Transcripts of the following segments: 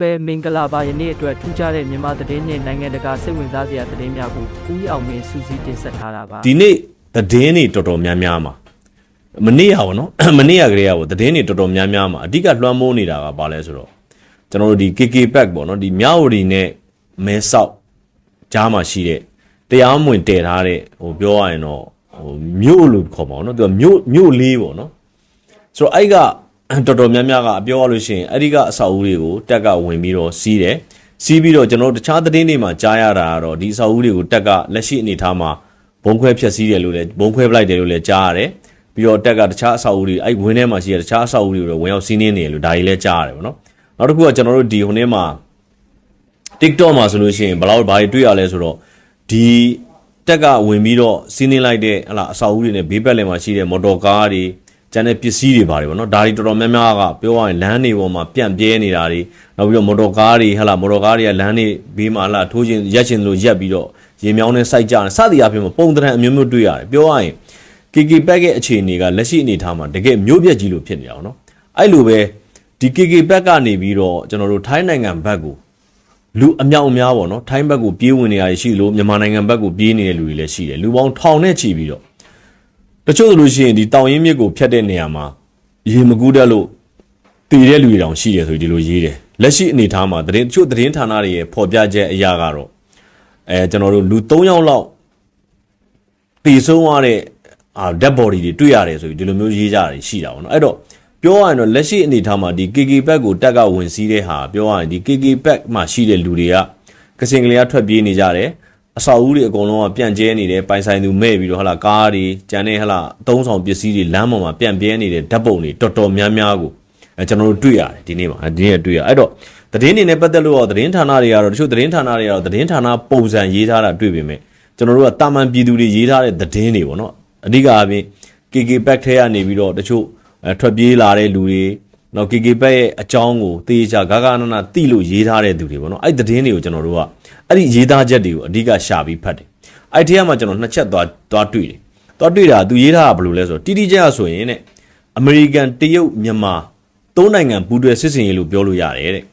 ပဲမင်္ဂလာပါယနေ့အတွက်ထူးခြားတဲ့မြန်မာသတင်းနဲ့နိုင်ငံတကာစိတ်ဝင်စားစရာသတင်းများကိုဦးအောင်မင်းစူးစီးတင်ဆက်ထားတာပါဒီနေ့သတင်းတွေတော်တော်များများမှာမနေ့ရပါတော့မနေ့ရကလေးကပေါ့သတင်းတွေတော်တော်များများမှာအဓိကလွှမ်းမိုးနေတာကဘာလဲဆိုတော့ကျွန်တော်တို့ဒီ KK pack ပေါ့နော်ဒီမြောက်ဝတီနဲ့မဲဆောက်ကြားမှာရှိတဲ့တရားမဝင်တည်ထားတဲ့ဟိုပြောရရင်တော့ဟိုမြို့လို့ခေါ်ပါအောင်နော်သူကမြို့မြို့လေးပေါ့နော်ဆိုတော့အဲ့က တော်တော်များများကပြောရလို့ရှိရင်အဲ့ဒီကအဆောက်အဦတွေကိုတက်ကဝင်ပြီးတော့စီးတယ်စီးပြီးတော့ကျွန်တော်တို့တခြားသတင်းတွေမှာကြားရတာကတော့ဒီအဆောက်အဦတွေကိုတက်ကလက်ရှိအနေအထားမှာဘုံခွဲဖျက်ဆီးတယ်လို့လည်းဘုံခွဲပလိုက်တယ်လို့လည်းကြားရတယ်ပြီးတော့တက်ကတခြားအဆောက်အဦတွေအဲ့ဝင်းထဲမှာရှိတဲ့တခြားအဆောက်အဦတွေကိုတော့ဝင်ရောက်စီးနင်းနေတယ်လို့ဒါကြီးလည်းကြားရတယ်ပေါ့နော်နောက်တစ်ခုကကျွန်တော်တို့ဒီဟိုနေ့မှာ TikTok မှာဆိုလို့ရှိရင်ဘယ်လောက်ဘာတွေတွေ့ရလဲဆိုတော့ဒီတက်ကဝင်ပြီးတော့စီးနင်းလိုက်တဲ့ဟလာအဆောက်အဦတွေနဲ့ဘေးပတ်လည်မှာရှိတဲ့မော်တော်ကားတွေ ကျန်တဲ့ပစ္စည်းတွေပါတယ်ဗောနော်ဒါတွေတော်တော်များများကပြောရရင်လမ်းတွေပေါ်မှာပြန့်ပြဲနေတာတွေနောက်ပြီးတော့မော်တော်ကားတွေဟလာမော်တော်ကားတွေကလမ်းတွေဘေးမှာဟလာထိုးချင်းရက်ချင်းလို့ရက်ပြီးတော့ရေမြောင်းနဲ့စိုက်ကြတယ်စသည်အပြင်ပုံသဏ္ဍာန်အမျိုးမျိုးတွေ့ရတယ်ပြောရရင် KK pack ရဲ့အခြေအနေကလက်ရှိအနေအထားမှာတကယ်မျိုးပြက်ကြီးလို့ဖြစ်နေတာဗောနော်အဲ့လိုပဲဒီ KK pack ကနေပြီးတော့ကျွန်တော်တို့ထိုင်းနိုင်ငံဘက်ကိုလူအမြောက်အများပေါ့နော်ထိုင်းဘက်ကိုပြေးဝင်နေရရှိလို့မြန်မာနိုင်ငံဘက်ကိုပြေးနေတဲ့လူတွေလည်းရှိတယ်လူပေါင်းထောင်နဲ့ချီပြီးတော့ တချို့ဆိုလို့ရှိရင်ဒီတောင်ရင်းမြစ်ကိုဖြတ်တဲ့နေရာမှာရေမကူးတတ်လို့တည်တဲ့လူတွေတောင်ရှိတယ်ဆိုပြီးဒီလိုရေးတယ်လက်ရှိအနေအထားမှာသတင်းတချို့သတင်းဌာနတွေရဲ့ဖော်ပြချက်အရာကတော့အဲကျွန်တော်တို့လူ3ယောက်လောက်တည်ဆုံးသွားတဲ့အာ dead body တွေတွေ့ရတယ်ဆိုပြီးဒီလိုမျိုးရေးကြတာရှိတာပေါ့နော်အဲ့တော့ပြောရရင်တော့လက်ရှိအနေအထားမှာဒီ KK pack ကိုတက်ကဝင်စည်းတဲ့ဟာပြောရရင်ဒီ KK pack မှာရှိတဲ့လူတွေကကစင်ကလေးကထွက်ပြေးနေကြတယ် အဆောက်အဦတွေအကုန်လုံးကပြန့်ကျဲနေတယ်ပိုင်ဆိုင်သူမဲ့ပြီးတော့ဟလာကားတွေကျန်တဲ့ဟလာအသုံးဆောင်ပစ္စည်းတွေလမ်းပေါ်မှာပြန့်ပြဲနေတဲ့ဓာတ်ပုံတွေတော်တော်များများကိုအဲကျွန်တော်တို့တွေ့ရတယ်ဒီနေ့မှာဒီနေ့တွေ့ရအဲ့တော့သတင်းတွေနဲ့ပတ်သက်လို့တော့သတင်းဌာနတွေကတော့တချို့သတင်းဌာနတွေကတော့သတင်းဌာနပုံစံရေးထားတာတွေ့ပေမဲ့ကျွန်တော်တို့ကတာမန်ပြည်သူတွေရေးထားတဲ့သတင်းတွေပေါ့နော်အဓိကအပြင် KK pack ထဲကနေပြီးတော့တချို့အဲထွက်ပြေးလာတဲ့လူတွေ နော် KK pack ရဲ့အကြောင်းကိုသေချာဂဂနနတိလို့ရေးထားတဲ့သူတွေပေါ့နော်အဲ့သတင်းတွေကိုကျွန်တော်တို့ကအဲ့ဒီရေးသားချက်တွေကိုအဓိကရှာပြီးဖတ်တယ်အဲ့ဒီထဲမှာကျွန်တော်နှစ်ချက်သွားသွားတွေ့တယ်သွားတွေ့တာသူရေးထားတာဘယ်လိုလဲဆိုတော့တိတိကျကျဆိုရင်တဲ့အမေရိကန်တရုတ်မြန်မာသုံးနိုင်ငံပူးတွဲစစ်စင်ရေးလို့ပြောလို့ရတယ်တဲ့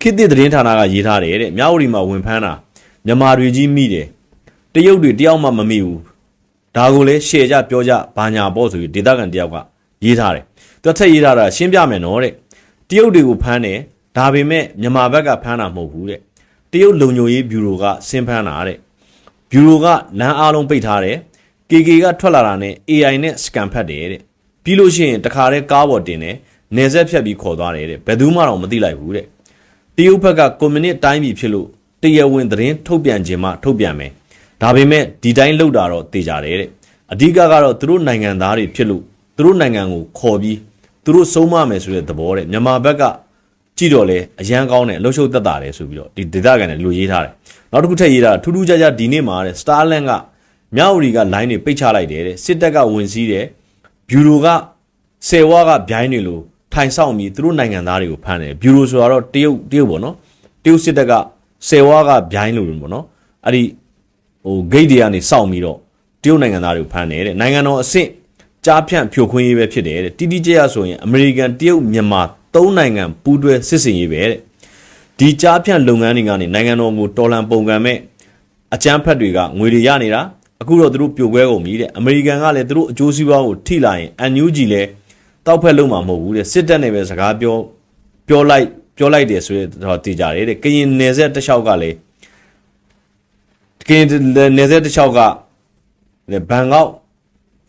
ခေတ်သစ်သတင်းဌာနကရေးထားတယ်တဲ့မြဝတီမှာဝင်ဖမ်းတာမြန်မာတွေကြီးမိတယ်တရုတ်တွေတယောက်မှမမိဘူးဒါကိုလည်းရှယ်ကြပြောကြဘာညာပေါ့ဆိုပြီးဒေတာကန်တယောက်ကရေးထားတယ်။ သူကထက်ရေးထားတာရှင်းပြမယ်နော်တဲ့။တရုတ်တွေကိုဖမ်းတယ်ဒါပေမဲ့မြန်မာဘက်ကဖမ်းတာမဟုတ်ဘူးတဲ့။တရုတ်လုံညိုရေးဘျူရိုကဆင်းဖမ်းတာတဲ့။ဘျူရိုကလမ်းအားလုံးပိတ်ထားတယ်။ KK ကထွက်လာတာနဲ့ AI နဲ့ scan ဖတ်တယ်တဲ့။ပြီးလို့ရှိရင်တခါတည်းကားပေါ်တင်တယ်။နေဆက်ဖြတ်ပြီးခေါ်သွားတယ်တဲ့။ဘယ်သူမှတော့မသိလိုက်ဘူးတဲ့။တရုတ်ဘက်ကကွန်မြူနစ်တိုင်းပြည်ဖြစ်လို့တရားဝင်သတင်းထုတ်ပြန်ခြင်းမှထုတ်ပြန်မယ်ဒါပေမဲ့ဒီတိုင်းလောက်တာတော့တေချာတယ်တဲ့အဓိကကတော့သူတို့နိုင်ငံသားတွေဖြစ်လို့သူတို့နိုင်ငံကိုခေါ်ပြီး သူတို့ဆုံးမမယ်ဆိုတဲ့သဘောတဲ့မြန်မာဘက်ကကြည့်တော့လေအရန်ကောင်းတယ်အလှုပ်ရှုပ်သက်တာတယ်ဆိုပြီးတော့ဒီဒေသခံတွေလူရေးထားတယ်နောက်တစ်ခုထပ်ရေးတာထူးထူးခြားခြားဒီနေ့မှာတဲ့ Starlink ကမြောက်ရီက line တွေပိတ်ချလိုက်တယ်တဲ့စစ်တပ်ကဝင်စည်းတယ်ဘျူရိုကဆယ်ဝါကဗျိုင်းနေလို့ထိုင်ဆောင်ပြီးသူတို့နိုင်ငံသားတွေကိုဖမ်းတယ်ဘျူရိုဆိုတော့တရုတ်တရုတ်ပေါ့နော်တရုတ်စစ်တပ်ကဆယ်ဝါကဗျိုင်းလို့လို့ပေါ့နော်အဲ့ဒီဟိုဂိတ်တွေကနေစောင့်ပြီးတော့တရုတ်နိုင်ငံသားတွေကိုဖမ်းတယ်တဲ့နိုင်ငံတော်အဆင့် ကြားဖြန့်ဖြိုခွင်းရေးပဲဖြစ်တယ်တဲ့တိတိကျကျဆိုရင်အမေရိကန်တရုတ်မြန်မာသုံးနိုင်ငံပူးတွဲစစ်စင်ရေးပဲတဲ့ဒီကြားဖြန့်လုပ်ငန်းတွေကနေနိုင်ငံတော်ကိုတော်လန်ပုံကံမဲ့အကြမ်းဖက်တွေကငွေတွေရနေတာအခုတော့သူတို့ပြိုကွဲကုန်ပြီတဲ့အမေရိကန်ကလည်းသူတို့အကျိုးစီးပွားကိုထိလာရင် NUG လည်းတောက်ဖက်လုံးမှာမဟုတ်ဘူးတဲ့စစ်တပ်နဲ့ပဲစကားပြောပြောလိုက်ပြောလိုက်တယ်ဆိုတော့တည်ကြတယ်တဲ့ကရင်နယ်ဆက်တစ်လျှောက်ကလည်းကရင်နယ်ဆက်တစ်လျှောက်ကဘန်ကောက်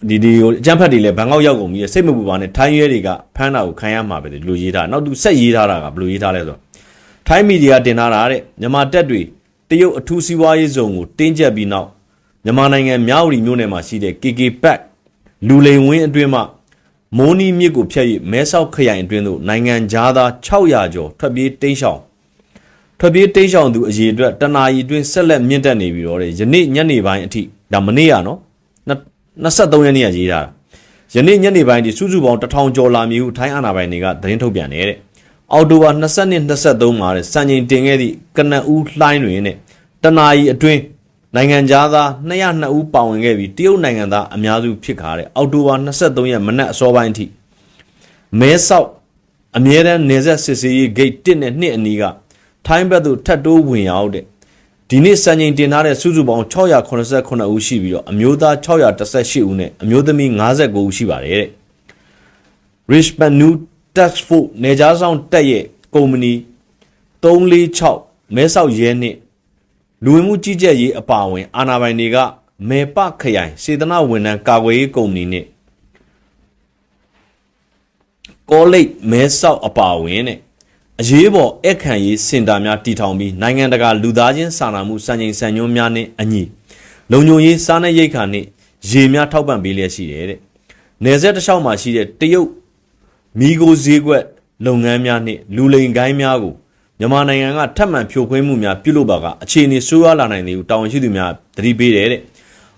ဒီဒီကိုအကြမ်းဖက်တွေလည်းဘန်ကောက်ရောက်ကုန်ပြီစိတ်မပူပါနဲ့ထိုင်းရဲတွေကဖမ်းတာကိုခံရမှာပဲဒီလိုရေးထားနောက်သူဆက်ရေးထားတာကဘယ်လိုရေးထားလဲဆိုတော့ထိုင်းမီဒီယာတင်ထားတာတဲ့မြန်မာတက်တွေတရုတ်အထူးစီးပွားရေးဇုံကိုတင်းကျပ်ပြီးနောက်မြန်မာနိုင်ငံမြောက်ရီမြို့နယ်မှာရှိတဲ့ KK Pack လူလိန်ဝင်းအတွင်းမှာမိုးနီးမြစ်ကိုဖျက်၍မဲဆောက်ခရိုင်အတွင်းသို့နိုင်ငံသားသား600ကျော်ထွက်ပြေးတိမ်းရှောင်ထွက်ပြေးတိမ်းရှောင်သူအရေအတွက်တနာရီအတွင်းဆက်လက်မြင့်တက်နေပြီးတော့တဲ့ယနေ့ညနေပိုင်းအထိဒါမနေ့ရနော် 23ရက်နေ့ကရေးထားတာယနေ့ညနေပိုင်းဒီစုစုပေါင်း1000ကျော်လာမည်ဟုထိုင်းအာဏာပိုင်တွေကသတင်းထုတ်ပြန်နေတဲ့အော်တိုဘာ20နှစ်23မှာတဲ့စံချိန်တင်ခဲ့သည့်ကနဦးလှိုင်းတွင်တဲ့တနာရီအတွင်းနိုင်ငံသား202ဦးပါဝင်ခဲ့ပြီးတရုတ်နိုင်ငံသားအများစုဖြစ်ခါတဲ့အောက်တိုဘာ23ရက်မနက်အစောပိုင်းအထိမဲဆောက်အမြဲတမ်းနေဆက်စစ်စေးရေးဂိတ်1နဲ့2အနီးကထိုင်းဘက်သို့ထပ်တိုးဝင်ရောက်တဲ့ ဒီနေ့စံချိန်တင်ထားတဲ့စုစုပေါင်း689ဦးရှိပြီးတော့အမျိုးသား618ဦးနဲ့အမျိုးသမီး59ဦးရှိပါတယ်တဲ့ Richmond New Task Force နေကြားဆောင်တက်ရဲ့ကုမ္ပဏီ346မဲဆောက်ရဲနှင့်လူဝင်မှုကြီးကြပ်ရေးအပါအဝင် အာဏာပိုင်တွေကမေပခရိုင်စေတနာဝန်ထမ်းကာကွယ်ရေးကုမ္ပဏီနဲ့ကောလိပ်မဲဆောက်အပါအဝင်နဲ့ အရေးပေါ်အခန့်ရေးစင်တာများတည်ထောင်ပြီးနိုင်ငံတကာလူသားချင်းစာနာမှုစံချိန်စံညွှန်းများနဲ့အညီလုံခြုံရေးစားနပ်ရိက္ခာနဲ့ရေများထောက်ပံ့ပေးလျက်ရှိတယ်တဲ့။နယ်စပ်တစ်လျှောက်မှာရှိတဲ့တရုတ်မီကိုဈေးကွက်လုပ်ငန်းများနှင့်လူလိမ်ကိုင်းများကိုမြန်မာနိုင်ငံကထပ်မံဖြိုခွင်းမှုများပြုလုပ်ပါကအခြေအနေဆိုးရွားလာနိုင်တယ်ဟုတာဝန်ရှိသူများသတိပေးတယ်တဲ့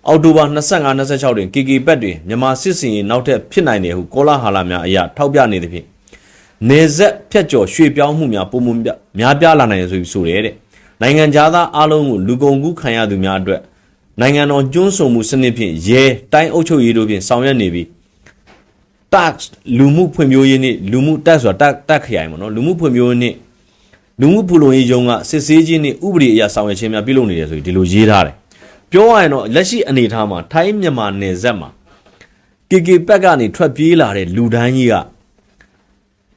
အောက်တိုဘာ25 26တွင် KK ဘက်တွင်မြန်မာစစ်စင်ရေးနောက်ထပ်ဖြစ်နိုင်တယ်ဟုကောလာဟာလာများအရာထောက်ပြနေသဖြင့် နေဆက်ဖြတ်ကျော်ရွှေ့ပြောင်းမှုများပုံမှုများပြားလာနိုင်တယ်ဆိုပြီးဆိုတယ်တဲ့နိုင်ငံသားအလုံးကိုလူကုန်ကူးခံရသူများအတွက်နိုင်ငံတော်ကျွန်းဆုံမှုစနစ်ဖြင့်ရဲတိုင်းအုပ်ချုပ်ရေးတို့ဖြင့်ဆောင်ရွက်နေပြီး tax လူမှုဖွံ့ဖြိုးရေးနဲ့လူမှု tax ဆိုတာ tax tax ခရိုင်ပေါ့နော်လူမှုဖွံ့ဖြိုးရေးနဲ့လူမှုဖူလုံရေးယုံကစစ်ဆေးခြင်းနဲ့ဥပဒေအရာဆောင်ရွက်ခြင်းများပြုလုပ်နေတယ်ဆိုပြီးဒီလိုရေးထားတယ်ပြောရရင်တော့လက်ရှိအနေအထားမှာထိုင်းမြန်မာနယ်စပ်မှာ KK ပက်ကနေထွက်ပြေးလာတဲ့လူဒန်းကြီးက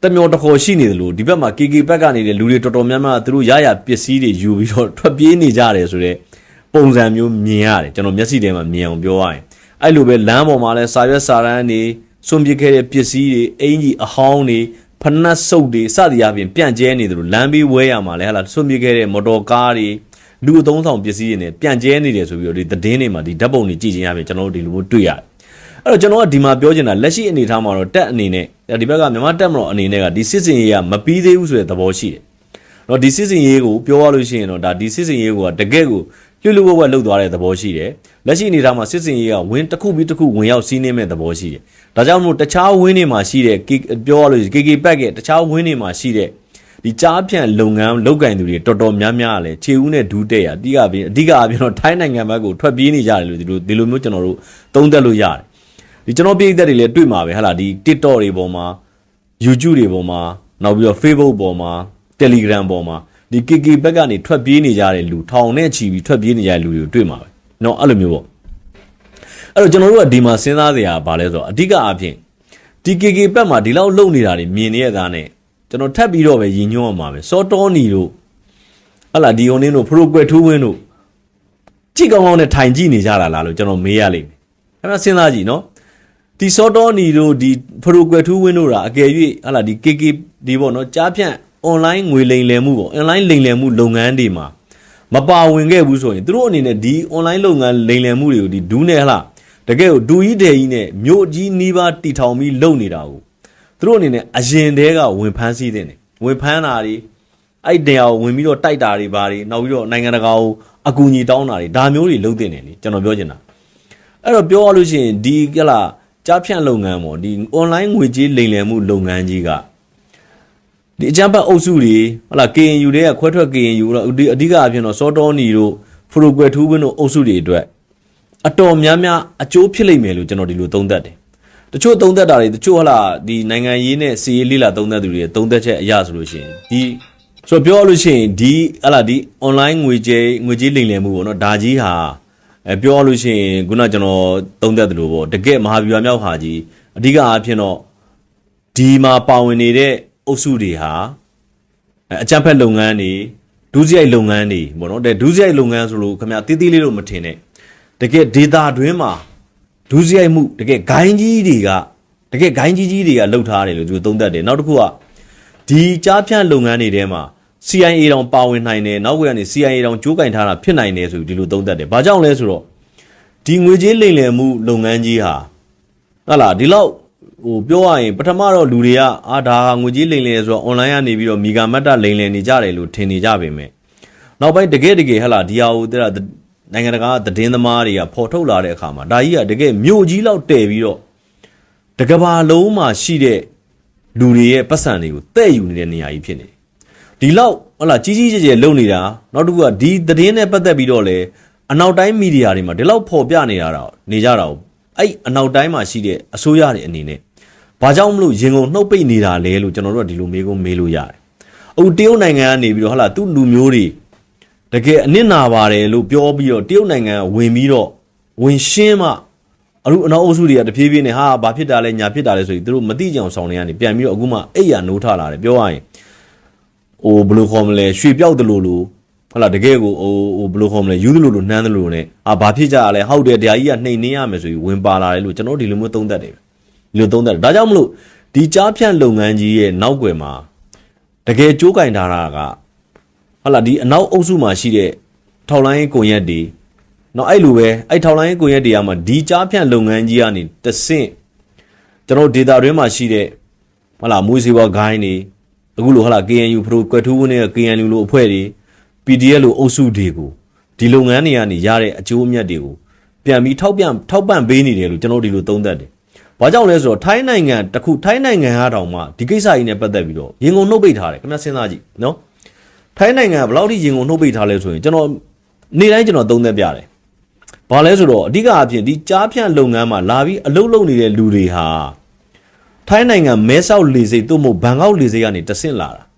တမျောတခေါ်ရှိနေတယ်လို့ဒီဘက်မှာ KK ပက်ကနေတဲ့လူတွေတော်တော်များများသူတို့ရရပစ္စည်းတွေယူပြီးတော့ထွက်ပြေးနေကြတယ်ဆိုတော့ပုံစံမျိုးမြင်ရတယ်ကျွန်တော်မျက်စိထဲမှာမြင်အောင်ပြောရရင်အဲ့လိုပဲလမ်းပေါ်မှာလဲစာရွက်စာတမ်းတွေစွန့်ပစ်ခဲ့တဲ့ပစ္စည်းတွေအင်ကြီးအဟောင်းတွေဖနက်စုပ်တွေစသည်အပြင်ပြန့်ကျဲနေတယ်လို့လမ်းဘေးဝဲရမှာလဲဟာလာစွန့်ပစ်ခဲ့တဲ့မော်တော်ကားတွေလူအသုံးဆောင်ပစ္စည်းတွေနဲ့ပြန့်ကျဲနေတယ်ဆိုပြီးတော့ဒီသတင်းတွေမှာဒီဓာတ်ပုံတွေကြည့်ချင်းရပြင်ကျွန်တော်တို့ဒီလိုမျိုးတွေ့ရတယ် အဲ့တော့ကျွန်တော်ကဒီမှာပြောချင်တာလက်ရှိအနေအထားမှာတော့တက်အနေနဲ့ဒီဘက်ကမြန်မာတက်မတော်အနေနဲ့ကဒီစစ်စင်ရေးကမပြီးသေးဘူးဆိုတဲ့သဘောရှိတယ်။တော့ဒီစစ်စင်ရေးကိုပြောရလို့ရှိရင်တော့ဒါဒီစစ်စင်ရေးကတကယ့်ကိုလှလှဝက်ဝက်လှုပ်သွားတဲ့သဘောရှိတယ်။လက်ရှိအနေအထားမှာစစ်စင်ရေးကဝင်းတစ်ခုပြီးတစ်ခုဝင်ရောက်စီးနှင်းမဲ့သဘောရှိတယ်။ဒါကြောင့်မို့တခြားဝင်းတွေမှာရှိတဲ့ပြောရလို့ KK ဘက်ကတခြားဝင်းတွေမှာရှိတဲ့ဒီကြားဖြန့်လုပ်ငန်းလုပ်ကင်သူတွေတော်တော်များများလဲခြေဦးနဲ့ဒူးတဲ့ရအဓိကပြီးအဓိကအပြင်တော့ထိုင်းနိုင်ငံဘက်ကိုထွက်ပြေးနေကြတယ်လို့ဒီလိုဒီလိုမျိုးကျွန်တော်တို့သုံးသပ်လို့ရတယ် ဒီကျွန်တော်ပြည်သက်တွေလည်းတွေ့မှာပဲဟာလာဒီ TikTok တွေပေါ်မှာ YouTube တွေပေါ်မှာနောက်ပြီးတော့ Facebook ပေါ်မှာ Telegram ပေါ်မှာဒီ KK ဘက်ကနေထွက်ပြေးနေကြတဲ့လူထောင်နဲ့ချီပြီးထွက်ပြေးနေကြတဲ့လူတွေကိုတွေ့မှာပဲเนาะအဲ့လိုမျိုးပေါ့အဲ့တော့ကျွန်တော်တို့ကဒီမှာစဉ်းစားစရာဘာလဲဆိုတော့အဓိကအဖြစ်ဒီ KK ဘက်မှာဒီလောက်လုံနေတာတွေမြင်နေရတာနဲ့ကျွန်တော်ထပ်ပြီးတော့ပဲယဉ်ညွှန်းအောင်ပါပဲစောတော်နီတို့ဟလာဒီယိုနင်းတို့ဖရိုကွယ်ထူးဝင်းတို့ကြည့်ကောင်းကောင်းနဲ့ထိုင်ကြည့်နေကြတာလားလို့ကျွန်တော်မေးရလိမ့်မယ်ခင်ဗျစဉ်းစားကြည့်နော် ဒီစောတော်နီတို့ဒီဖရိုကွယ်ထူးဝင်းတို့တာအကယ်၍ဟလာဒီ KK ဒီပေါ့နော်ကြားဖြန့် online ငွေလိမ်လည်မှုပေါ့ online လိမ်လည်မှုလုပ်ငန်းတွေမှာမပါဝင်ခဲ့ဘူးဆိုရင်သူတို့အနေနဲ့ဒီ online လုပ်ငန်းလိမ်လည်မှုတွေကိုဒီဒူးနဲ့ဟလာတကယ်ကိုဒူကြီးတဲ့ကြီးနဲ့မြို့ကြီးနီးပါးတီထောင်ပြီးလုပ်နေတာကိုသူတို့အနေနဲ့အရင်တည်းကဝင်ဖမ်းစည်းတဲ့နေဝင်ဖမ်းတာတွေအဲ့တရားကိုဝင်ပြီးတော့တိုက်တာတွေဘာတွေနောက်ပြီးတော့နိုင်ငံတကာကိုအကူအညီတောင်းတာတွေဒါမျိုးတွေလုပ်တင်တယ်လေကျွန်တော်ပြောချင်တာအဲ့တော့ပြောရလို့ရှိရင်ဒီကလာ ကြားဖြန့်လုပ်ငန်းပေါ့ဒီ online ငွေကြေးလိမ်လည်မှုလုပ်ငန်းကြီးကဒီအကြမ်းဖက်အုပ်စုတွေဟလာ KNU တွေကခွဲထွက် KNU တော့ဒီအဓိကအဖြစ်တော့စောတော်နီတို့ဖရိုကွယ်ထူးဝင်းတို့အုပ်စုတွေအတွက်အတော်များများအကျိုးဖြစ်လိမ့်မယ်လို့ကျွန်တော်ဒီလိုသုံးသပ်တယ်တချို့သုံးသက်တာတွေတချို့ဟလာဒီနိုင်ငံရေးနဲ့စီရေးလေးလာသုံးသက်သူတွေသုံးသက်ချက်အရဆိုလို့ရှိရင်ဒီဆိုတော့ပြောလို့ရှိရင်ဒီဟလာဒီ online ငွေကြေးငွေကြေးလိမ်လည်မှုပေါ့နော်ဒါကြီးဟာ အဲပြောလို့ရှိရင်ခုနကျွန်တော်သုံးသက်တယ်လို့ပေါ့တကယ်မဟာဗျူဟာမြောက်ဟာကြီးအဓိကအားဖြင့်တော့ဒီမှာပါဝင်နေတဲ့အုပ်စုတွေဟာအကြမ်းဖက်လုပ်ငန်းတွေဒုစရိုက်လုပ်ငန်းတွေပေါ့နော်တဲ့ဒုစရိုက်လုပ်ငန်းဆိုလို့ခင်ဗျာတီးတီးလေးလို့မထင်နဲ့တကယ် data တွင်းမှာဒုစရိုက်မှုတကယ်ဂိုင်းကြီးတွေကတကယ်ဂိုင်းကြီးကြီးတွေကလှုပ်ထားတယ်လို့သူသုံးသပ်တယ်နောက်တစ်ခုကဒီကြားဖြန့်လုပ်ငန်းတွေထဲမှာ CIA တောင်ပါဝင်နိုင်တယ်နောက်ကနေ CIA တောင်ကြိုးကင်ထားတာဖြစ်နိုင်တယ်ဆိုပြီးဒီလိုသုံးသပ်တယ်ဘာကြောင့်လဲဆိုတော့ဒီငွေကြေးလိမ်လည်မှုလုပ်ငန်းကြီးဟာဟုတ်လားဒီလောက်ဟိုပြောရရင်ပထမတော့လူတွေကအာဒါငွေကြေးလိမ်လည်ဆိုတော့ online ကနေပြီးတော့မီဂါမတ်တလိမ်လည်နေကြတယ်လို့ထင်နေကြပေမဲ့နောက်ပိုင်းတကယ်တကယ်ဟလာဒီဟာကိုတဲ့နိုင်ငံတကာသတင်းသမားတွေကဖော်ထုတ်လာတဲ့အခါမှာဒါကြီးကတကယ်မြို့ကြီးလောက်တည်ပြီးတော့တကဘာလုံးမှာရှိတဲ့လူတွေရဲ့ပတ်စံတွေကိုတဲ့ယူနေတဲ့နေရာကြီးဖြစ်နေတယ် ဒီလောက်ဟလာကြီးကြီးကျယ်ကျယ်လုပ်နေတာနောက်တစ်ခုကဒီသတင်းနဲ့ပတ်သက်ပြီးတော့လေအနောက်တိုင်းမီဒီယာတွေမှာဒီလောက်ဖော်ပြနေတာတော့နေကြတာအဲ့အနောက်တိုင်းမှာရှိတဲ့အစိုးရတွေအနေနဲ့ဘာကြောင့်မလို့ရင်ကုန်နှုတ်ပိတ်နေတာလဲလို့ကျွန်တော်တို့ကဒီလိုမေးကုန်မေးလို့ရတယ်အခုတရုတ်နိုင်ငံကနေပြီးတော့ဟာလာသူ့လူမျိုးတွေတကယ်အနစ်နာပါတယ်လို့ပြောပြီးတော့တရုတ်နိုင်ငံဝင်ပြီးတော့ဝင်ရှင်းမှအခုအနောက်အုပ်စုတွေကတဖြည်းဖြည်းနဲ့ဟာဘာဖြစ်တာလဲညာဖြစ်တာလဲဆိုပြီးသူတို့မသိကြအောင်ဆောင်နေရတယ်ပြန်ပြီးတော့အခုမှအိပ်ရနိုးထလာတယ်ပြောရရင် ဟိုဘယ်လိုခေါ်မလဲရွှေပြောက်တယ်လို့လို့ဟုတ်လားတကယ်ကိုဟိုဟိုဘယ်လိုခေါ်မလဲယူးတယ်လို့လို့နှမ်းတယ်လို့နဲ့အာဘာဖြစ်ကြရလဲဟုတ်တယ်တရားကြီးကနှိမ်နှင်းရမယ်ဆိုပြီးဝင်ပါလာတယ်လို့ကျွန်တော်ဒီလိုမျိုးသုံးသပ်တယ်ပဲဒီလိုသုံးသပ်တယ်ဒါကြောင့်မလို့ဒီကြားဖြန့်လုပ်ငန်းကြီးရဲ့နောက်ွယ်မှာတကယ်ကြိုးကင်ထားတာကဟုတ်လားဒီအနောက်အုပ်စုမှာရှိတဲ့ထောက်လိုင်းကွန်ရက်တွေနော်အဲ့လိုပဲအဲ့ထောက်လိုင်းကွန်ရက်တွေကမှဒီကြားဖြန့်လုပ်ငန်းကြီးကနေတဆင့်ကျွန်တော်ဒေတာတွင်းမှာရှိတဲ့ဟုတ်လားမွေးစေဘွားဂိုင်းတွေ အခုလိုဟုတ်လား KNU ပရိုကွက်ထူးဝင်းနဲ့ KNU လိုအဖွဲ့တွေ PDF လိုအုပ်စုတွေကိုဒီလုပ်ငန်းတွေကနေရတဲ့အကျိုးအမြတ်တွေကိုပြန်ပြီးထောက်ပြန်ထောက်ပံ့ပေးနေတယ်လို့ကျွန်တော်ဒီလိုသုံးသပ်တယ်။ဘာကြောင့်လဲဆိုတော့ထိုင်းနိုင်ငံတစ်ခုထိုင်းနိုင်ငံဟာတောင်မှဒီကိစ္စကြီးနဲ့ပတ်သက်ပြီးတော့ရင်ကုန်နှုတ်ပိတ်ထားတယ်ခင်ဗျစဉ်းစားကြည့်နော်။ထိုင်းနိုင်ငံကဘယ်လောက်ထိရင်ကုန်နှုတ်ပိတ်ထားလဲဆိုရင်ကျွန်တော်နေ့တိုင်းကျွန်တော်သုံးသပ်ပြတယ်။ဘာလဲဆိုတော့အဓိကအဖြစ်ဒီကြားဖြန့်လုပ်ငန်းမှာလာပြီးအလုပ်လုပ်နေတဲ့လူတွေဟာ ထိုင်းနိုင်ငံမဲဆောက်လေစိတ်သို့မဟုတ်ဘန်ကောက်လေစိတ်ကနေတဆင့်လာတာ။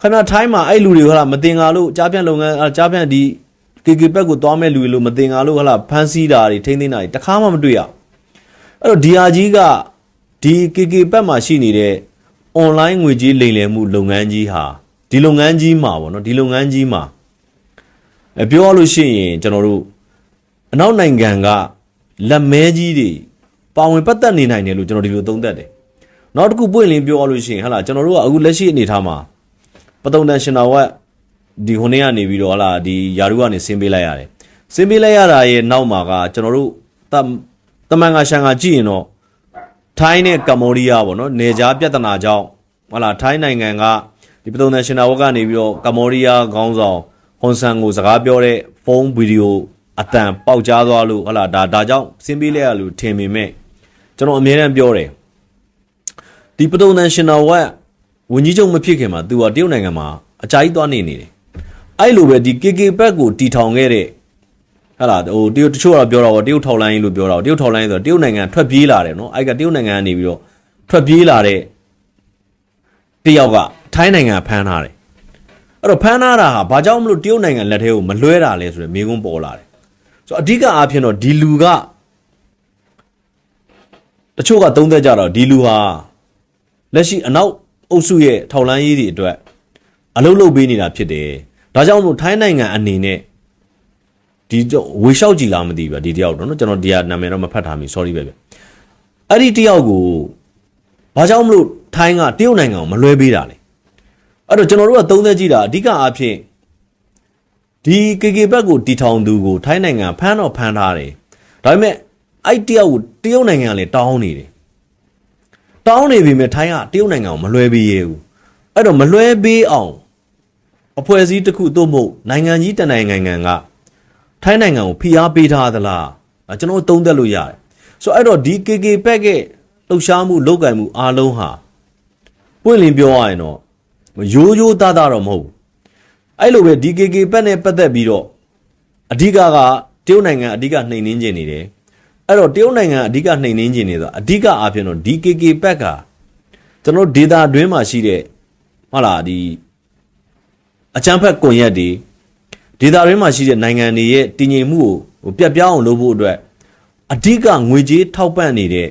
ခင်ဗျာထိုင်းမှာအဲ့လူတွေဟလာမတင်ငါလို့ကြားပြန့်လုပ်ငန်းအာကြားပြန့်ဒီ KK ဘက်ကိုသွားမဲ့လူတွေလို့မတင်ငါလို့ဟလာဖမ်းဆီးတာတွေထိန်းသိမ်းတာတွေတခါမှမတွေ့ရဘူးအဲ့တော့ဒီဟာကြီးကဒီ KK ဘက်မှာရှိနေတဲ့ online ငွေကြေးလိမ်လည်မှုလုပ်ငန်းကြီးဟာဒီလုပ်ငန်းကြီးမှာပေါ့နော်ဒီလုပ်ငန်းကြီးမှာအပြောရလို့ရှိရင်ကျွန်တော်တို့အနောက်နိုင်ငံကလက်မဲကြီးတွေပါဝင်ပတ်သက်နေနိုင်တယ်လို့ကျွန်တော်ဒီလိုသုံးသပ်တယ် နောက်တစ်ခုပွင့်လင်းပြောရလို့ရှိရင်ဟဟလာကျွန်တော်တို့ကအခုလက်ရှိအနေထားမှာပတုံတန်ရှင်တော်ကဒီခုနေ့ကနေပြီးတော့ဟလာဒီယာရုကနေဆင်းပေးလိုက်ရတယ်ဆင်းပေးလိုက်ရတာရဲ့နောက်မှာကကျွန်တော်တို့တတမန်ကရှန်ကကြည့်ရင်တော့ထိုင်းနဲ့ကမ္ဘောဒီးယားပေါ့နော်နေကြားပြဿနာကြောင့်ဟလာထိုင်းနိုင်ငံကဒီပတုံတန်ရှင်တော်ကနေပြီးတော့ကမ္ဘောဒီးယားခေါင်းဆောင်ဟွန်ဆန်ကိုစကားပြောတဲ့ဖုန်းဗီဒီယိုအတန်ပေါက်ကြားသွားလို့ဟလာဒါဒါကြောင့်ဆင်းပေးလိုက်ရလို့ထင်ပေမဲ့ကျွန်တော်အမြဲတမ်းပြောတယ် ဒီပတုံတန်ရှင်တော်ကဝန်ကြီးချုပ်မဖြစ်ခင်မှာသူကတရုတ်နိုင်ငံမှာအကြိုက်သွားနေနေတယ်အဲ့လိုပဲဒီ KK ဘက်ကိုတီထောင်ခဲ့တဲ့ဟလာဟိုတရုတ်တချို့ကတော့ပြောတော့တရုတ်ထောက်လိုင်းလို့ပြောတော့တရုတ်ထောက်လိုင်းဆိုတော့တရုတ်နိုင်ငံထွက်ပြေးလာတယ်နော်အဲ့ကတရုတ်နိုင်ငံကနေပြီးတော့ထွက်ပြေးလာတဲ့တယောက်ကထိုင်းနိုင်ငံဖမ်းထားတယ်အဲ့တော့ဖမ်းထားတာဟာဘာကြောင့်မလို့တရုတ်နိုင်ငံလက်ထဲကိုမလွှဲတာလဲဆိုတော့မိကုန်းပေါ်လာတယ်ဆိုတော့အဓိကအားဖြင့်တော့ဒီလူကတချို့ကသုံးသက်ကြတော့ဒီလူဟာ လက်ရှိအနောက်အုပ်စုရဲ့ထောက်လန်းရေးတွေအတွက်အလုပ်လုပ်ပေးနေတာဖြစ်တယ်။ဒါကြောင့်မို့ထိုင်းနိုင်ငံအနေနဲ့ဒီတော့ဝေလျှောက်ကြည့်လားမသိဘူးဗျဒီတယောက်တော့နော်ကျွန်တော်ဒီဟာနာမည်တော့မဖတ်ထားမိ sorry ပဲဗျ။အဲ့ဒီတယောက်ကိုဘာကြောင့်မလို့ထိုင်းကတရုတ်နိုင်ငံကိုမလွှဲပေးတာလဲ။အဲ့တော့ကျွန်တော်တို့ကသုံးသပ်ကြည့်တာအဓိကအားဖြင့်ဒီ KK ဘက်ကိုတီထောင်သူကိုထိုင်းနိုင်ငံဖမ်းတော့ဖမ်းထားတယ်။ဒါပေမဲ့အဲ့တယောက်ကိုတရုတ်နိုင်ငံကလည်းတောင်းနေတယ်။ တောင်းနေပြီမဲ့ထိုင်းကတရုတ်နိုင်ငံကိုမလွှဲပေးရဘူးအဲ့တော့မလွှဲပေးအောင်အဖွဲ့အစည်းတစ်ခုသို့မဟုတ်နိုင်ငံကြီးတနိုင်ငံငံကထိုင်းနိုင်ငံကိုဖိအားပေးထားသလားအဲကျွန်တော်သုံးသပ်လို့ရတယ်ဆိုတော့အဲ့တော့ဒီ KK ဘက်ကလှုပ်ရှားမှုလုပ်ကင်မှုအားလုံးဟာပွင့်လင်းပြောရရင်တော့ရိုးရိုးသားသားတော့မဟုတ်ဘူးအဲ့လိုပဲဒီ KK ဘက်နဲ့ပတ်သက်ပြီးတော့အဓိကကတရုတ်နိုင်ငံအဓိကနှိမ်နှင်းခြင်းနေတယ် အဲ့တော့တရုတ်နိုင်ငံအဓိကနှိမ်နှင်းခြင်းနေဆိုအဓိကအားဖြင့်တော့ DKK ဘက်ကကျွန်တော်ဒေတာတွင်းမှာရှိတဲ့ဟုတ်လားဒီအချမ်းဖက်ကွန်ရက်တွေဒေတာတွင်းမှာရှိတဲ့နိုင်ငံတွေရဲ့တည်ငြိမ်မှုကိုဟိုပြတ်ပြောင်းအောင်လုပ်ဖို့အတွက်အဓိကငွေကြေးထောက်ပံ့နေတဲ့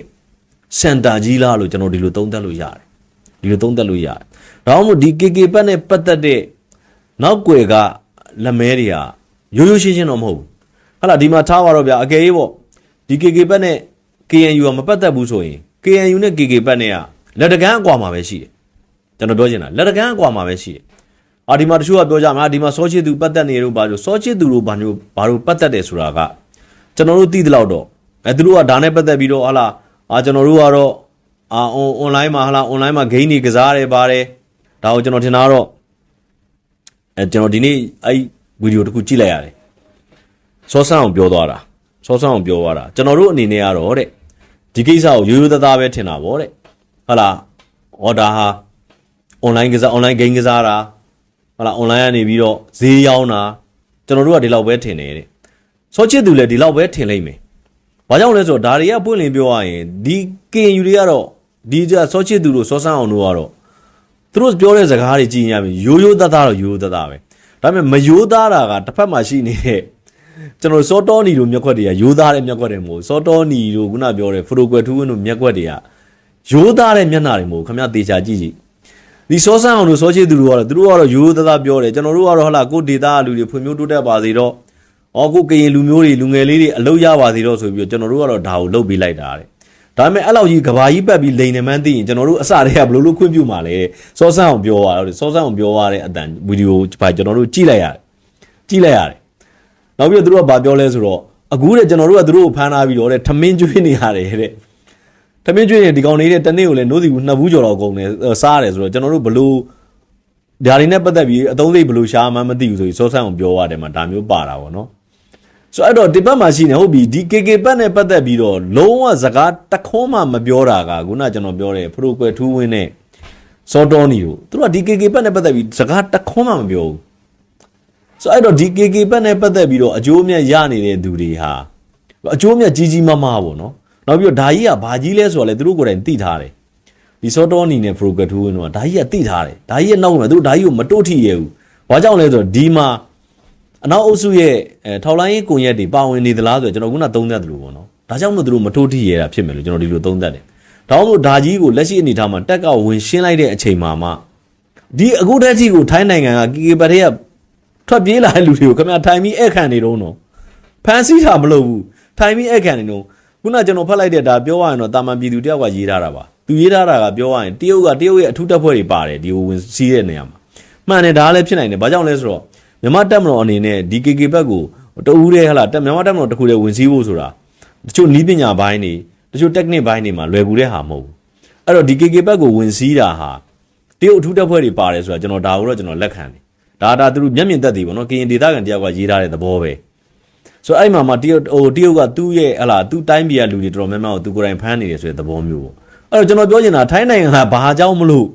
စင်တာကြီးလားလို့ကျွန်တော်ဒီလိုသုံးသပ်လို့ရတယ်ဒီလိုသုံးသပ်လို့ရတယ်ဒါမှမဟုတ်ဒီ KK ဘက်နဲ့ပတ်သက်တဲ့နောက်ွယ်ကလက်မဲတွေဟာရိုးရိုးရှင်းရှင်းတော့မဟုတ်ဘူးဟာလာဒီမှာထားပါတော့ဗျာအကယ်၍ပေါ့ ဒီ KK ဘက်နဲ့ KNU ကမပတ်သက်ဘူးဆိုရင် KNU နဲ့ KK ဘက်နဲ့ကလက်တကန်းအကွာမှာပဲရှိတယ်ကျွန်တော်ပြောချင်တာလက်တကန်းအကွာမှာပဲရှိတယ်အာဒီမှာတချို့ကပြောကြမှာဒီမှာစောချစ်သူပတ်သက်နေလို့ဘာလို့စောချစ်သူတို့ဘာလို့ဘာလို့ပတ်သက်တယ်ဆိုတာကကျွန်တော်တို့သိသလောက်တော့အဲသူတို့ကဒါနဲ့ပတ်သက်ပြီးတော့ဟာလာအာကျွန်တော်တို့ကတော့အာ online မှာဟာလာ online မှာ game တွေကစားရတယ်ပါတယ်ဒါကိုကျွန်တော်ထင်တာကတော့အဲကျွန်တော်ဒီနေ့အဲ့ဗီဒီယိုတစ်ခုကြည့်လိုက်ရတယ်စောဆန်းအောင်ပြောသွားတာ စောဆန်းအောင်ပြောသွားတာကျွန်တော်တို့အနေနဲ့ကတော့တဲ့ဒီကိစ္စကိုရိုးရိုးသားသားပဲထင်တာဗောတဲ့ဟုတ်လားဟောဒါဟာ online ကစား online game ကစားတာဟုတ်လား online ကနေပြီးတော့ဈေးရောင်းတာကျွန်တော်တို့ကဒီလောက်ပဲထင်တယ်တဲ့စောချစ်သူလည်းဒီလောက်ပဲထင်လိုက်မယ်ဘာကြောင့်လဲဆိုတော့ဒါတွေကပွင့်လင်းပြောရရင်ဒီ KNU တွေကတော့ဒီကြစောချစ်သူတို့စောဆန်းအောင်တို့ကတော့သူတို့ပြောတဲ့စကားတွေကြည်ရပြီရိုးရိုးသားသားတော့ရိုးရိုးသားသားပဲဒါပေမဲ့မရိုးသားတာကတစ်ဖက်မှာရှိနေတဲ့ ကျွန်တော်စောတော်နီတို့မျက်ခွက်တွေကရိုးသားတဲ့မျက်ခွက်တွေမဟုတ်ဘူးစောတော်နီတို့ခုနပြောတဲ့ဖရိုကွယ်ထူးဝင်းတို့မျက်ခွက်တွေကရိုးသားတဲ့မျက်နှာတွေမဟုတ်ဘူးခင်ဗျသေချာကြည့်ကြည့်ဒီစောဆန်းအောင်တို့စောချေသူတို့ကတော့သူတို့ကတော့ရိုးရိုးသားသားပြောတယ်ကျွန်တော်တို့ကတော့ဟလာကိုဒေတာလူတွေဖွံ့ဖြိုးတိုးတက်ပါစေတော့ဩကိုကရင်လူမျိုးတွေလူငယ်လေးတွေအလုပ်ရပါစေတော့ဆိုပြီးတော့ကျွန်တော်တို့ကတော့ဒါကိုလုပ်ပေးလိုက်တာတဲ့ဒါပေမဲ့အဲ့လောက်ကြီးကဘာကြီးပတ်ပြီးလိန်နေမှန်းသိရင်ကျွန်တော်တို့အစတည်းကဘယ်လိုလုပ်ခွင့်ပြုမှာလဲစောဆန်းအောင်ပြောရတော့စောဆန်းအောင်ပြောရတဲ့အတန်ဗီဒီယိုဘာကျွန်တော်တို့ကြည့်လိုက်ရတယ်ကြည့်လိုက်ရတယ် နောက်ပြီးတော့သူတို့ကဘာပြောလဲဆိုတော့အခုတဲ့ကျွန်တော်တို့ကသူတို့ကိုဖမ်းထားပြီးတော့တဲ့ထမင်းကျွေးနေရတယ်တဲ့ထမင်းကျွေးနေဒီကောင်နေတဲ့တနေ့ကိုလည်းနိုးစီဘူးနှစ်ဘူးကျော်တော့ကုန်တယ်စားရတယ်ဆိုတော့ကျွန်တော်တို့ဘလို့ဒါတွေနဲ့ပတ်သက်ပြီးအသုံးစိတ်ဘလို့ရှားမှမသိဘူးဆိုပြီးစောဆန်းအောင်ပြောရတယ်မှာဒါမျိုးပါတာပေါ့နော်ဆိုအဲ့တော့ဒီဘက်မှာရှိနေဟုတ်ပြီဒီ KK ဘက်နဲ့ပတ်သက်ပြီးတော့လုံးဝစကားတခွန်းမှမပြောတာကခုနကျွန်တော်ပြောတဲ့ဖရိုကွယ်ထူးဝင်းနဲ့စောတော်နီတို့သူတို့ကဒီ KK ဘက်နဲ့ပတ်သက်ပြီးစကားတခွန်းမှမပြောဘူး ဆိုအဲ့တော့ဒီ KK ဘက်နဲ့ပတ်သက်ပြီးတော့အကျိုးအမြတ်ရနေတဲ့သူတွေဟာအကျိုးအမြတ်ကြီးကြီးမားမားပေါ့နော်နောက်ပြီးတော့ဒါကြီးကဘာကြီးလဲဆိုတော့လေသူတို့ကိုယ်တိုင်သိထားတယ်ဒီစောတော်နီနဲ့ဖရိုကွယ်ထူးဝင်းတို့ကဒါကြီးကသိထားတယ်ဒါကြီးရဲ့နောက်မှာသူတို့ဒါကြီးကိုမတို့ထိရဘူးဘာကြောင့်လဲဆိုတော့ဒီမှာအနောက်အုပ်စုရဲ့အဲထောက်လိုင်းရေးကွန်ရက်တွေပါဝင်နေသလားဆိုတော့ကျွန်တော်ခုနသုံးသပ်သလိုပေါ့နော်ဒါကြောင့်မို့သူတို့မထိုးထိရတာဖြစ်မယ်လို့ကျွန်တော်ဒီလိုသုံးသပ်တယ်ဒါကြောင့်မို့ဒါကြီးကိုလက်ရှိအနေထားမှာတက်ကဝင်ရှင်းလိုက်တဲ့အချိန်မှာမှဒီအခုတည်းအထိကိုထိုင်းနိုင်ငံကကီကီပတ်တွေက ထွက်ပြေးလာတဲ့လူတွေကိုခင်ဗျာထိုင်ပြီးဧည့်ခံနေတော့နော်ဖန်ဆီးတာမလုပ်ဘူးထိုင်ပြီးဧည့်ခံနေတော့ခုနကျွန်တော်ဖတ်လိုက်တဲ့ဒါပြောရရင်တော့တာမန်ပြည်သူတယောက်ကရေးထားတာပါသူရေးထားတာကပြောရရင်တရုတ်ကတရုတ်ရဲ့အထူးတပ်ဖွဲ့တွေပါတယ်ဒီကိုဝင်စီးတဲ့နေရာမှာမှန်တယ်ဒါလည်းဖြစ်နိုင်တယ်ဘာကြောင့်လဲဆိုတော့မြန်မာတက်မတော်အနေနဲ့ဒီ KK ဘက်ကိုတဦးတည်းဟလာတက်မြန်မာတက်မတော်တစ်ခုတည်းဝင်စည်းဖို့ဆိုတာတချို့နီးပညာဘိုင်းတွေတချို့ technique ဘိုင်းတွေမှာလွယ်ကူတဲ့ဟာမဟုတ်ဘူးအဲ့တော့ဒီ KK ဘက်ကိုဝင်စည်းတာဟာတရုတ်အထူးတပ်ဖွဲ့တွေပါတယ်ဆိုတာကျွန်တော်ဒါကိုတော့ကျွန်တော်လက်ခံတယ် ဒါဒါသူတို့မျက်မြင်သက်သေပေါ့နော်ကရင်ဒေသခံတယောက်ကရေးထားတဲ့သဘောပဲဆိုတော့အဲ့မှာမှတရုတ်ဟိုတရုတ်ကသူ့ရဲ့ဟလာသူ့တိုင်းပြည်ကလူတွေတော်တော်များများကိုသူကိုယ်တိုင်ဖမ်းနေတယ်ဆိုတဲ့သဘောမျိုးပေါ့အဲ့တော့ကျွန်တော်ပြောချင်တာထိုင်းနိုင်ငံကဘာကြောင့်မလို့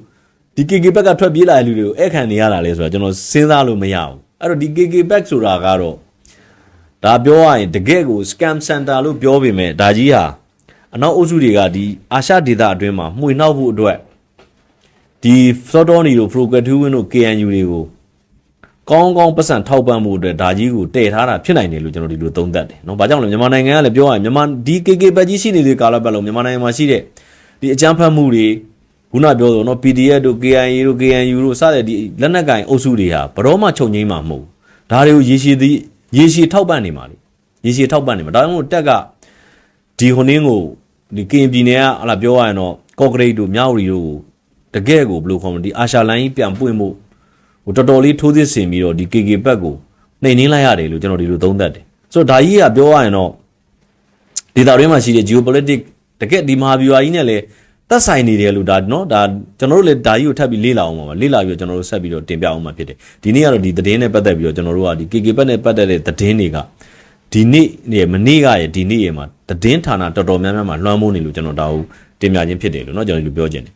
ဒီ KK ဘက်ကထွက်ပြေးလာတဲ့လူတွေကိုဧည့်ခံနေရတာလဲဆိုတာကျွန်တော်စဉ်းစားလို့မရဘူးအဲ့တော့ဒီ KK back ဆိုတာကတော့ဒါပြောရရင်တကယ့်ကို scam center လို့ပြောပေမဲ့ဒါကြီးဟာအနောက်အုပ်စုတွေကဒီအာရှဒေသအတွင်းမှာမှွေနှောက်ဖို့အတွက်ဒီစောတော်နီတို့ Progressive Win တို့ KNU တွေကို ကောင်းကောင်းပတ်စံထောက်ပံ့မှုအတွက်ဒါကြီးကိုတည်ထားတာဖြစ်နိုင်တယ်လို့ကျွန်တော်ဒီလိုသုံးသပ်တယ်เนาะဘာကြောင့်လဲမြန်မာနိုင်ငံကလည်းပြောရရင်မြန်မာဒီ KK ဘက်ကြီးရှိနေတဲ့ကာလပတ်လုံးမြန်မာနိုင်ငံမှာရှိတဲ့ဒီအကြမ်းဖက်မှုတွေခုနပြောတော့เนาะ PDF တို့ KIA တို့ KNU တို့စတဲ့ဒီလက်နက်ကင်အုပ်စုတွေဟာဘရောမှချုပ်ငိမ့်မှာမဟုတ်ဘူးဒါတွေကိုရေရှည်သည်ရေရှည်ထောက်ပံ့နေမှာလေရေရှည်ထောက်ပံ့နေမှာဒါကြောင့်မို့တက်ကဒီဟိုနင်းကိုဒီကင်ပြည်နယ်ကဟလာပြောရရင်တော့ကော့ဂရိတ်တို့မြောက်ရီတို့ကိုတကယ့်ကိုဘယ်လိုခေါ်မလဲဒီအာရှလိုင်းကြီးပြန်ပွင့်မှု ဟိုတော်တော်လေးထိုးသစ်ဆင်ပြီးတော့ဒီ KK ဘက်ကိုနှိမ်နှင်းလိုက်ရတယ်လို့ကျွန်တော်ဒီလိုသုံးသပ်တယ်ဆိုတော့ဒါကြီးကပြောရရင်တော့ဒေတာတွင်းမှာရှိတဲ့ geopolitics တကယ့်ဒီမဟာဗျူဟာကြီးနဲ့လည်းသက်ဆိုင်နေတယ်လို့ဒါเนาะဒါကျွန်တော်တို့လည်းဒါကြီးကိုထပ်ပြီးလေ့လာအောင်ပါလေ့လာပြီးတော့ကျွန်တော်တို့ဆက်ပြီးတော့တင်ပြအောင်မှာဖြစ်တယ်ဒီနေ့ကတော့ဒီသတင်းနဲ့ပတ်သက်ပြီးတော့ကျွန်တော်တို့ကဒီ KK ဘက်နဲ့ပတ်သက်တဲ့သတင်းတွေကဒီနေ့နေမနေ့ကရဒီနေ့ရမှာသတင်းဌာနတော်တော်များများမှာလွှမ်းမိုးနေလို့ကျွန်တော်ဒါကိုတင်ပြခြင်းဖြစ်တယ်လို့เนาะကျွန်တော်ဒီလိုပြောချင်တယ်